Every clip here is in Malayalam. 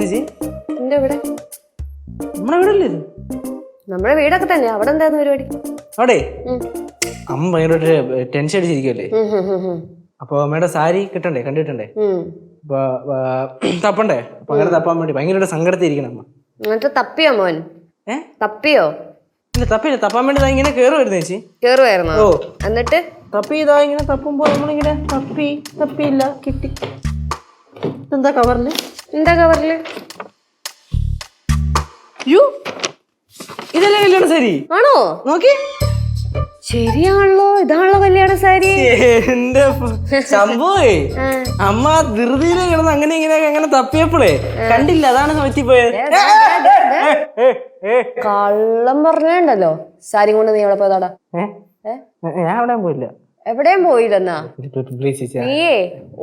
ഏ എന്താ ചേച്ചി എന്റെ ഇവിടെ നമ്മുടെ വീടല്ലേ ഇത്? നമ്മുടെ വീടൊക്കെ തന്നെ. അവിടെ എന്തായിരുന്നു പരിപാടി? അവിടെ. അമ്മ ഭയങ്കര ടെൻഷൻ അടിച്ചിരിക്കുമല്ലേ. അപ്പൊ അമ്മയുടെ സാരി കിട്ടണ്ടേ? കണ്ടിട്ടുണ്ടേ. അപ്പൊ തപ്പണ്ടേ? അപ്പൊ അങ്ങനെ തപ്പാൻ വേണ്ടി ഭയങ്കരമായിട്ട് സങ്കടത്തിരിക്കണം അമ്മ. എന്നിട്ട് തപ്പിയോ മോൻ? ഏ? തപ്പിയോ? ഇല്ല തപ്പില്ല. തപ്പാൻ വേണ്ടി ഇങ്ങനെ കയറുമായിരുന്നു ചേച്ചി. കേറുവായിരുന്നോ? ഓ. എന്നിട്ട്? തപ്പി ഇതാ ഇങ്ങനെ തപ്പുമ്പോ നമ്മളിങ്ങനെ തപ്പി തപ്പിയില്ല കിട്ടി. എന്താ കവറിൽ എന്താ കവറിൽ യു. ഇതല്ലേ കല്യാണ സാരി? ആണോ? നോക്കി. ശരിയാണല്ലോ. ഇതാണല്ലോ കല്യാണ സാരി. എന്റെ സംഭവേ. അമ്മ ധൃതിയിൽ കിടന്ന് അങ്ങനെ ഇങ്ങനെ അങ്ങനെ തപ്പിയപ്പോഴേ കണ്ടില്ല അതാണ് പറ്റിപ്പോയത്. കള്ളം പറഞ്ഞുണ്ടല്ലോ സാരി കൊണ്ട് നീ എവിടെ പോയതാടാ? ഞാൻ അവിടെ പോയില്ല. എവിടെയും പോയില്ലെന്നാ? നീയേ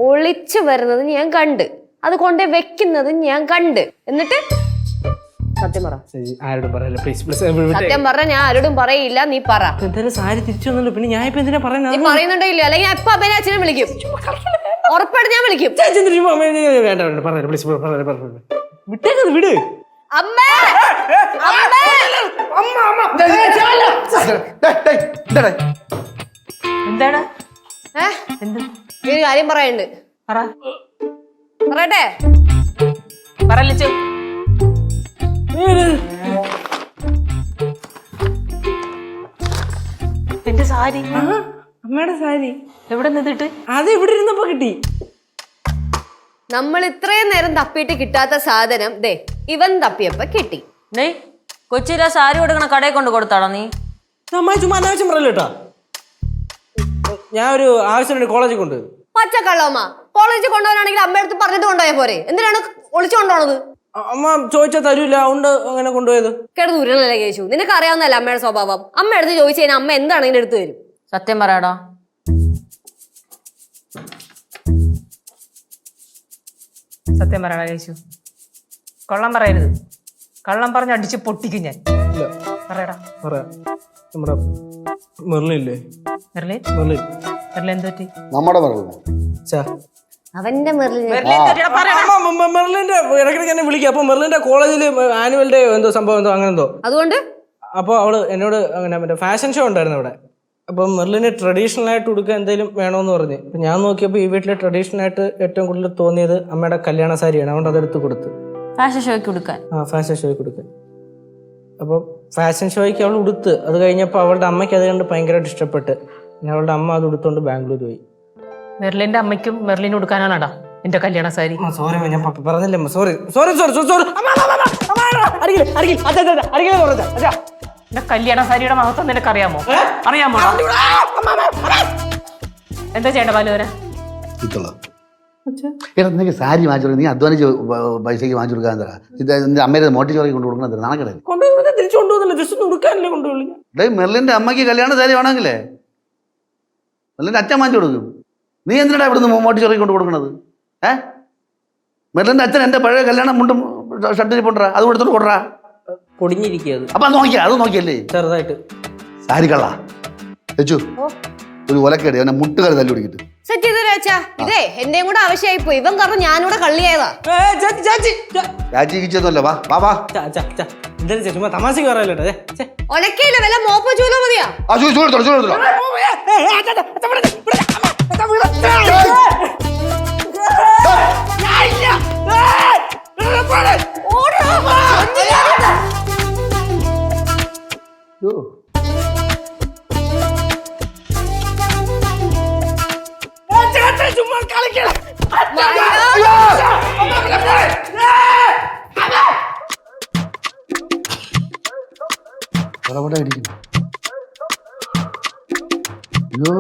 ഒളിച്ചു വരുന്നത് ഞാൻ കണ്ട്. അത് കൊണ്ട് വെക്കുന്നത് ഞാൻ കണ്ട്. എന്നിട്ട് സത്യം പറ. ചേച്ചി, ആരോടും പറയല്ല. പ്ലീസ് പ്ലീസ് സത്യം പറഞ്ഞ ഞാൻ ആരോടും പറയില്ല നീ പറ. എന്തായാലും സാരി തിരിച്ചു വന്നല്ലോ. പിന്നെ ഞാൻ ഇപ്പൊ എന്തിനാ നീ പറയുന്നത് പറയുന്നുണ്ടോ ഇല്ല അല്ലെങ്കിൽ ഞാൻ ഇപ്പൊ അപ്പനെ അച്ഛനെ വിളിക്കും. ഉറപ്പായിട്ട് ഞാൻ വിളിക്കും. ചേച്ചി വേണ്ട വേണ്ട. പ്ലീസ് വിട്ടേക്കത് വിട്. അമ്മേ! അമ്മേ! എന്താണ്? ഏ? ഈ ഒരു കാര്യം പറയണ്ട് പറ. പറയട്ടെ? സാരി. ആ, അമ്മയുടെ സാരി. എവിടെ നിന്നിട്ട് അത് ഇവിടെ ഇരുന്നപ്പോ കിട്ടി. നമ്മൾ ഇത്രയും നേരം തപ്പിയിട്ട് കിട്ടാത്ത സാധനം ദേ ഇവൻ തപ്പിയപ്പോ കിട്ടി. ഡേ കൊച്ചിയിലെ സാരി കൊടുക്കണ കടയിൽ കൊണ്ട് കൊടുത്താടാ നീ? അമ്മ ചുമ്മാ അനാവശ്യം പറയല്ലോ കേട്ടോ ഞാൻ ഒരു ആവശ്യത്തിന് കോളേജിൽ കൊണ്ടുപോയി പച്ചക്കള്ളമ്മ. കോളേജിൽ കൊണ്ടുപോകാനാണെങ്കിൽ അമ്മയടുത്ത് പറഞ്ഞിട്ട് കൊണ്ടുപോയാ പോരെ. എന്തിനാണ് ഒളിച്ചു കൊണ്ടുപോണത്? അമ്മ ചോദിച്ചാ തരൂല. അതുകൊണ്ട് അങ്ങനെ കൊണ്ടുപോയത്. കിടന്ന് ഉരുളല്ലേ കേശു. നിനക്ക് അറിയാവുന്നല്ല അമ്മയുടെ സ്വഭാവം? അമ്മ അടുത്ത് ചോദിച്ചു കഴിഞ്ഞാൽ അമ്മ എന്താണെങ്കിലും എടുത്തു തരും സത്യം പറയാടോ. സത്യം പറയടാ കേശു. കള്ളം പറയരുത്. കള്ളം പറഞ്ഞ് അടിച്ച് പൊട്ടിക്കും ഞാൻ. പറയടാ. പറയാം. നമ്മുടെ മെർലില്ലേ മെർലിൻ? മെർലിൻ. നമ്മുടെ മെറിലിന്റെ അവന്റെ മെറിലിന്. മെർലിൻ എന്ത് പറ്റിയെടാ? പറയടാ. അമ്മ, ഇടയ്ക്കിടയ്ക്ക് എന്നെ വിളിക്കുക അപ്പൊ മെർലിന്റെ കോളേജിൽ ആനുവൽ ഡേ എന്തോ സംഭവം എന്തോ അങ്ങനെ എന്തോ. അതുകൊണ്ട്? അപ്പോൾ അവൾ എന്നോട് അങ്ങനെ മറ്റേ ഫാഷൻ ഷോ ഉണ്ടായിരുന്നു അവിടെ. അപ്പം മെറിലിന് ട്രഡീഷണൽ ആയിട്ട് കൊടുക്കാൻ എന്തെങ്കിലും വേണമെന്ന് പറഞ്ഞ്. അപ്പം ഞാൻ നോക്കിയപ്പോൾ ഈ വീട്ടിൽ ട്രഡീഷണൽ ആയിട്ട് ഏറ്റവും കൂടുതൽ തോന്നിയത് അമ്മയുടെ കല്യാണ സാരിയാണ്. അതുകൊണ്ട് അതെടുത്ത് കൊടുത്ത്. ഫാഷൻ ഷോയ്ക്ക് കൊടുക്കാൻ ആ ഫാഷൻ ഷോയ്ക്ക് കൊടുക്കാൻ അപ്പോൾ ഫാഷൻ ഷോയ്ക്ക് അവൾ ഉടുത്ത്. അത് കഴിഞ്ഞപ്പോൾ അവളുടെ അമ്മയ്ക്ക് അത് കണ്ട് ഭയങ്കരമായിട്ട് ഇഷ്ടപ്പെട്ട്. അവളുടെ അമ്മ അത് ഉടുത്തോണ്ട് ബാംഗ്ലൂർ പോയി. മെർലിന്റെ അമ്മയ്ക്കും മെർലിന് കൊടുക്കാനാണാടാ എന്റെ കല്യാണ സാരി. സോറി ഞാൻ പറഞ്ഞില്ല സോറി സോറി സോറി സോറി എന്റെ കല്യാണ സാരിയുടെ മഹത്വം നിനക്ക് അറിയാമോ അറിയാമോ എന്താ ചെയ്യണ്ട ബാലുവരെ? നിനക്ക് സാരി വാങ്ങിച്ചു നീ അധ്വാനിച്ച് പ- പൈസയ്ക്ക് വാങ്ങിച്ചു കൊടുക്കാൻ തരാ. ഇത് നിന്റെ അമ്മയുടെ മോട്ടിച്ചോറി കൊണ്ട് കൊടുക്കണം തരാം. നാണക്കട കൊണ്ടുപോയി തിരിച്ചു കൊണ്ടുപോകുന്നില്ല ജസ്റ്റ് ഒന്ന് ഉടുക്കാനല്ലേ കൊണ്ടുപോയി ഡേ മെർലിന്റെ അമ്മയ്ക്ക് കല്യാണ സാരി വേണമെങ്കിലേ? മെർലിന്റെ അച്ഛൻ വാങ്ങിച്ചു കൊടുക്കും. നീ എന്തിനാ ഇവിടുന്ന് ചെറിയ കൊണ്ട് കൊടുക്കണത്? ഏ? മെല്ലന്റെ അച്ഛൻ എന്റെ പഴയ കല്യാണം മുണ്ടും ഷർട്ടിൽ കൊണ്ടുവരാ അത് കൊടുത്തോണ്ട് കൊണ്ടുവരാ പൊടിഞ്ഞിരിക്കുക അപ്പൊ അപ്പം അത് നോക്കിയാ അത് നോക്കിയല്ലേ? ചെറുതായിട്ട്. സാരി കള്ള. വെച്ചു ഒരു ഒലക്കേടി അവനെ മുട്ടുകാർ തല്ലി പിടിക്കിട്ട്. സെറ്റ് ചെയ്ത് രാച്ചാ ഇതേ എന്റെയും കൂടെ ആവശ്യമായി പോയി ഇവൻ കാരണം ഞാനിവിടെ കള്ളിയായതാ. ചാച്ചി ചാച്ചി, ചാച്ചി, വാ വാ വാ. ചാ, ചാ, ചാ. എന്തായാലും ചുമ്മാ തമാശക്ക് പറയല്ലോ. ഒലക്കയില്ല വല്ല മോപ്പ ചൂലോ മതിയാ ആ. ഇവിടെ ഇരിക്കുന്നു. അയ്യോ